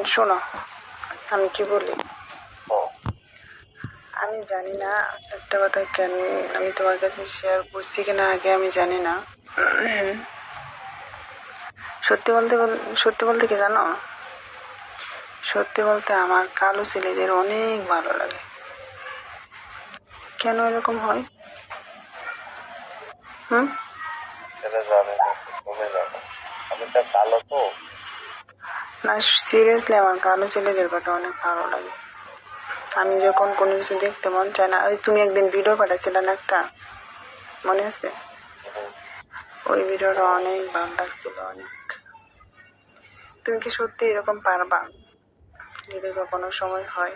মানে শোনো। আমি কি বলি? ও। আমি জানি না একটা কথা কেন আমি তোমার কাছে শেয়ার করছি কিনা আগে আমি জানি না। সত্যি বলতে বল- সত্যি বলতে কি জানো? সত্যি বলতে আমার কালো ছেলেদের অনেক ভালো লাগে। কেন এরকম হয়? হুম? সেটা জানি না তুমি জানো। আমি তো কালো তো। না সিরিয়াসলি আমার কালো ছেলেদের কথা অনেক ভালো লাগে আমি যখন কোনো কিছু দেখতে মন চায় না ওই তুমি একদিন ভিডিও পাঠাচ্ছিলে না একটা মনে আছে ওই ভিডিওটা অনেক ভালো লাগছিল অনেক তুমি কি সত্যি এরকম পারবা যদি কখনো সময় হয়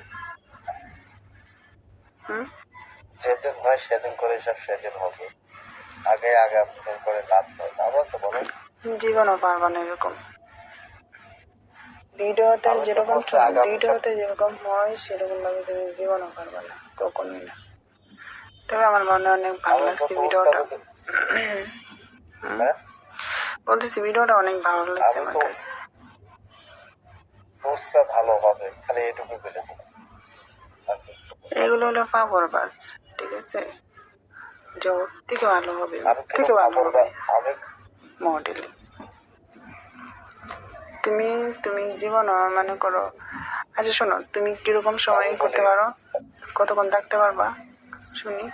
হুম যেদিন হয় সেদিন করে সব সেদিন হবে আগে আগে করে লাভ নেই লাভ আছে বলো জীবনও পারবা না এরকম ভিডিওতে যেরকম ভিডিওতে যেরকম হয় সেরকম ভাবে তুমি জীবনও পারবা না কখনোই না। তবে আমার মনে অনেক ভালো লাগছে ভিডিওটা। হ্যাঁ? বলতেছি ভিডিওটা অনেক ভালো লাগছে আমি আমার কাছে। ভালো হবে খালি এটুকু বলে। এগুলো হলো পাপড় বাস ঠিক আছে? জগৎ থেকে ভালো হবে থেকে ভালো হবে। মডেল। তুমি তুমি জীবন মানে করো। আচ্ছা শোনো তুমি কীরকম সময় করতে পারো? কতক্ষণ থাকতে পারবা? শুনি।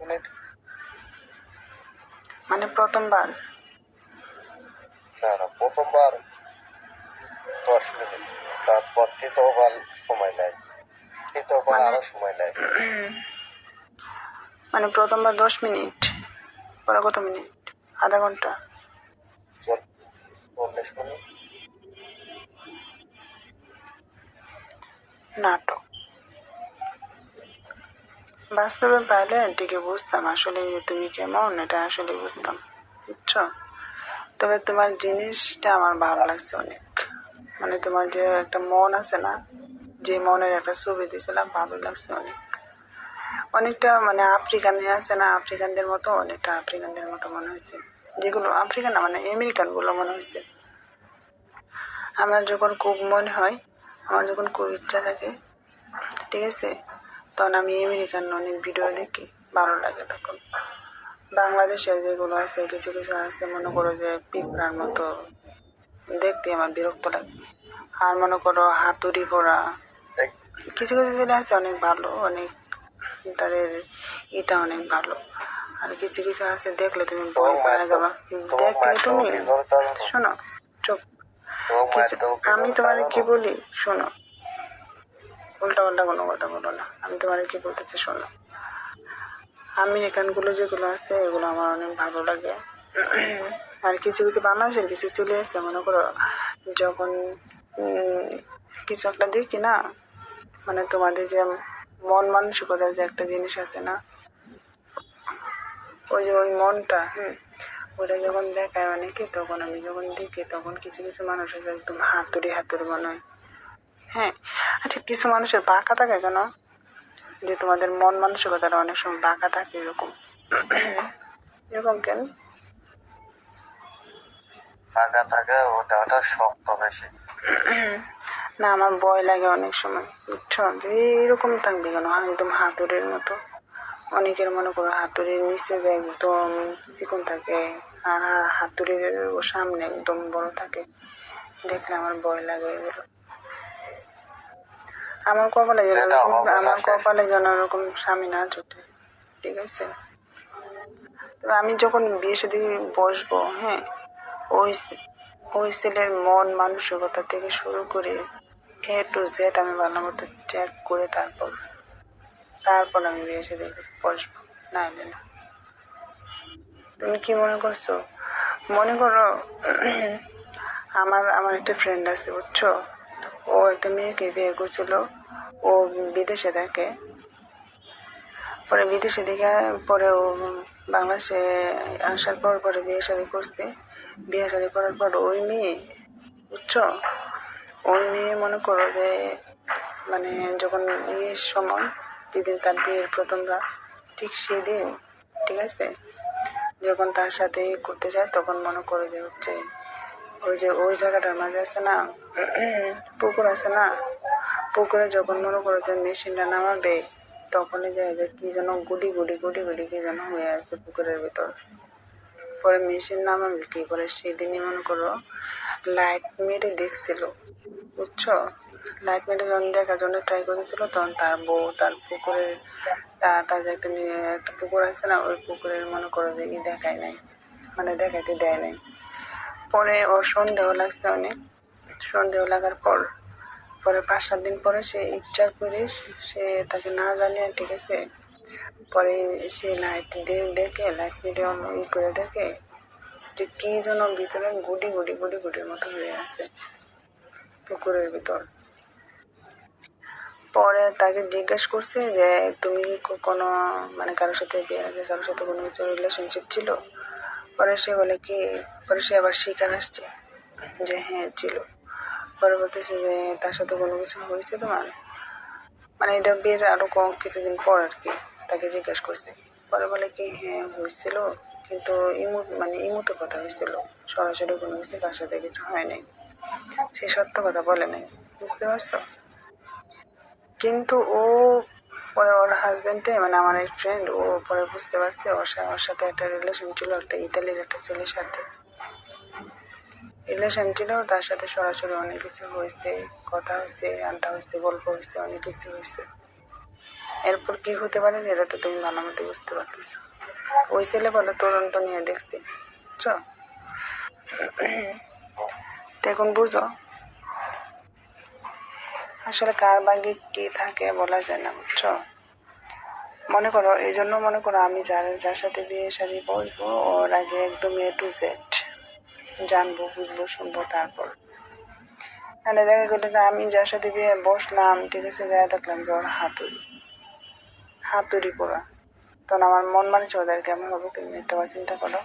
মিনিট। মানে প্রথমবার? না না প্রথমবার দশ মিনিট। তারপর তৃতীয়বার সময় নেয়। তৃতীয়বার মানে- আরও সময় নেয়। মানে প্রথমবার দশ মিনিট? পরে কত মিনিট? আধা ঘণ্টা? চল্লিশ মিনিট নাটক। বাস্তবে পাইলে ঠিকই বুঝতাম, আসলে যে তুমি কেমন, এটা আসলে বুঝতাম, বুঝছ? তবে তোমার জিনিসটা আমার ভালো লাগছে অনেক। মানে তোমার যে একটা মন আছে না, যে মনের একটা ছবি দিয়েছিলাম, ভালো লাগছে অনেক। অনেকটা মানে আফ্রিকানে আছে না, আফ্রিকানদের মতো, অনেকটা আফ্রিকানদের মতো মনে হয়েছে। যেগুলো আফ্রিকান না মানে আমেরিকানগুলো মনে হয়েছে। আমার যখন খুব মনে হয়, আমার যখন খুব ইচ্ছা থাকে, ঠিক আছে? তখন আমি আমেরিকান অনেক ভিডিও দেখি, ভালো লাগে তখন। বাংলাদেশের যেগুলো আছে, কিছু কিছু আছে, মনে করো যে পিঁপড়ার মতো। দেখতে আমার বিরক্ত লাগে। আর মনে করো হাতুড়ি পড়া। কিছু কিছু ছেলে আছে অনেক ভালো, অনেক তাদের এটা অনেক ভালো। আর কিছু কিছু আছে, দেখলে তুমি ভয় পাওয়া যাবা। দেখলে তুমি। শোনো, চুপ। আমি তোমার কি বলি? শোনো। উল্টা পাল্টা কোনো কথা বলো না। আমি তোমার কি বলতেছি শোনো। আমি এখানগুলো যেগুলো আছে এগুলো আমার অনেক ভালো লাগে। আর কিছু কিছু বাংলাদেশের কিছু ছেলে আছে মনে করো যখন কিছু একটা দেখি না মানে তোমাদের যে মন মানসিকতার যে একটা জিনিস আছে না ওই যে ওই মনটা হুম ওটা যখন দেখায় অনেকে তখন আমি যখন দেখি তখন কিছু কিছু মানুষ আছে একদম হাতুড়ি হাতুড়ি মনে হয়। হ্যাঁ আচ্ছা কিছু মানুষের বাঁকা থাকে কেন? যে তোমাদের মন মানসিকতাটা অনেক সময় বাঁকা থাকে এরকম। এরকম কেন? টাকা টাকা ওটা ওটা শক্ত বেশি। না আমার ভয় লাগে অনেক সময়। বুঝছ? এরকম থাকবে কেন? একদম হাতুড়ির মতো। অনেকের মনে করো হাতুড়ির নিচে যে একদম চিকন থাকে আর হাতুড়ির ও সামনে একদম বড় থাকে দেখলে আমার ভয় লাগে এগুলো। আমার কপালে যেন আমার কপালে যেন ওরকম স্বামী না জোটে ঠিক আছে? তবে আমি যখন বিয়ে সাথে বসবো হ্যাঁ ওই ওই ছেলের মন মানসিকতা থেকে শুরু করে এ টু জেড আমি ভালো মতো চেক করে তারপর তারপর আমি বিয়ে সাথে বসবো না হলে না। তুমি কি মনে করছ? মনে করো, আমার আমার একটা ফ্রেন্ড আছে, বুঝছ? ও একটা মেয়েকে বিয়ে করছিল, ও বিদেশে থাকে। পরে বিদেশে থেকে পরে ও বাংলাদেশে আসার পর, পরে বিয়ে শাদী করছে। বিয়ে শাদী করার পর ওই মেয়ে, বুঝছ? ওই মেয়ে মনে করো যে মানে যখন বিয়ের সময় যেদিন তার বিয়ের প্রথম রাত, ঠিক সেদিন, ঠিক আছে? যখন তার সাথে করতে যায়, তখন মনে করে যে হচ্ছে, ওই যে ওই জায়গাটার মাঝে আছে না, পুকুর আছে না? পুকুরে যখন মনে করো যে মেশিনটা নামাবে, তখনই যায় যে কি যেন গুডি গুডি গুডি গুডি কি যেন হয়ে আছে পুকুরের ভিতর। পরে মেশিন নামাবে, কি করে? সেদিনই মনে করো লাইট মেরে দেখছিল, বুঝছ? মেরে যখন দেখার জন্য ট্রাই করেছিল, তখন তার বউ, তার পুকুরের তা- তার একটা একটা পুকুর আছে না, ওই পুকুরের মনে করো যে ই দেখায় নাই মানে দেখাইতে দেয় নাই। পরে ওর সন্দেহ লাগছে অনেক। সন্দেহ লাগার পর, পরে পাঁচ সাত দিন পরে সে ইচ্ছা করে সে তাকে না জানিয়ে ঠিক আছে। পরে সে লাইট দিয়ে দেখে, লাইট মিডিয়া ই করে দেখে যে কি যেন ভিতরে গুডি গুডি গুডি গুডির মতো হয়ে আছে পুকুরের ভিতর। পরে তাকে জিজ্ঞেস করছে যে, তুমি কোনো মানে কারোর সাথে বিয়ে কারোর সাথে কোনো কিছু রিলেশনশিপ ছিল? পরে সে বলে কি, পরে সে আবার স্বীকার আসছে যে হ্যাঁ ছিল। পরে বলতেছে যে, তার সাথে কোনো কিছু হয়েছে তোমার? মানে এটা বিয়ের আরও কম কিছুদিন পর আর কি তাকে জিজ্ঞেস করছে। পরে বলে কি হ্যাঁ হয়েছিল। কিন্তু ইমু মানে ইমুতে কথা হয়েছিল। সরাসরি কোনো কিছু তার সাথে কিছু হয় নাই। সে সত্য কথা বলে নাই। বুঝতে পারছ? কিন্তু ও পরে ওর হাজবেন্ডে মানে আমার এক ফ্রেন্ড ও পরে বুঝতে পারছে, ওর ওর সাথে একটা রিলেশন ছিল, একটা ইতালির একটা ছেলের সাথে। রিলেশন ছিল, তার সাথে সরাসরি অনেক কিছু হয়েছে, কথা হয়েছে, আড্ডা হয়েছে, গল্প হয়েছে, অনেক কিছু হয়েছে। এরপর কি হতে পারে এটা তো তুমি ভালো মতো বুঝতে পারতেছো। ওই ছেলে বলে তদন্ত নিয়ে দেখছি। তো এখন বুঝো আসলে কার ভাগ্যে কি থাকে বলা যায় না, বুঝছ? মনে করো এই জন্য মনে করো আমি যার যার সাথে বিয়ে সাথে বসবো, ওর আগে একদম এ টু জেড জানব, বুঝব, শুনব, তারপর। মানে দেখা গেলো আমি যার সাথে বিয়ে বসলাম, ঠিক আছে গায়ে দেখলাম যে ওর হাতুড়ি। হাতুড়ি পরা তখন আমার মন মানে ওদের কেমন হবে তুমি একটা বার চিন্তা করো।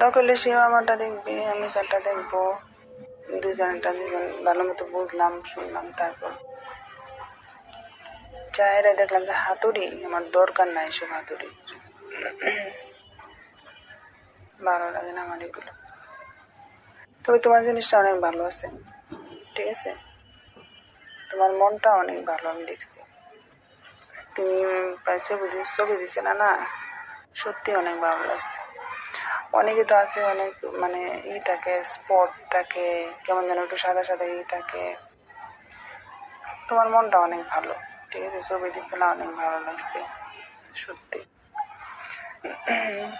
দরকার সেও আমারটা দেখবে, আমি তারটা দেখব। দুজনটা দুজন ভালো মতো বুঝলাম, শুনলাম, তারপর চায়েরা দেখলাম যে হাতুড়ি, আমার দরকার নাই সব হাতুড়ি। ভালো লাগে না আমার এগুলো। তবে তোমার জিনিসটা অনেক ভালো আছে, ঠিক আছে? তোমার মনটা অনেক ভালো, আমি দেখছি। তুমি পাইছে বুঝি, ছবি দিছিলে না? সত্যি অনেক ভালো লাগছে। অনেকে তো আছে, অনেক মানে ই থাকে স্পট থাকে, কেমন যেন একটু সাদা সাদা ই থাকে। তোমার মনটা অনেক ভালো, ঠিক আছে? ছবি দিচ্ছিলাম অনেক ভালো লাগছে, সত্যি।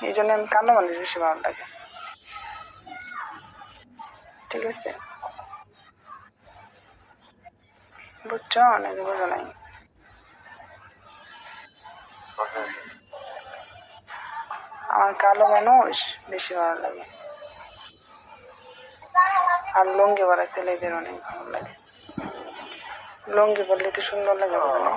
এই জন্য আমি কালো মানুষ বেশি ভালো লাগে। ঠিক আছে? বুঝছ? অনেক বোঝো নাই। আমার কালো মানুষ, বেশি ভালো লাগে আর লুঙ্গি পরা ছেলেদের অনেক ভালো লাগে লুঙ্গি পরলে তো সুন্দর লাগে, বলো?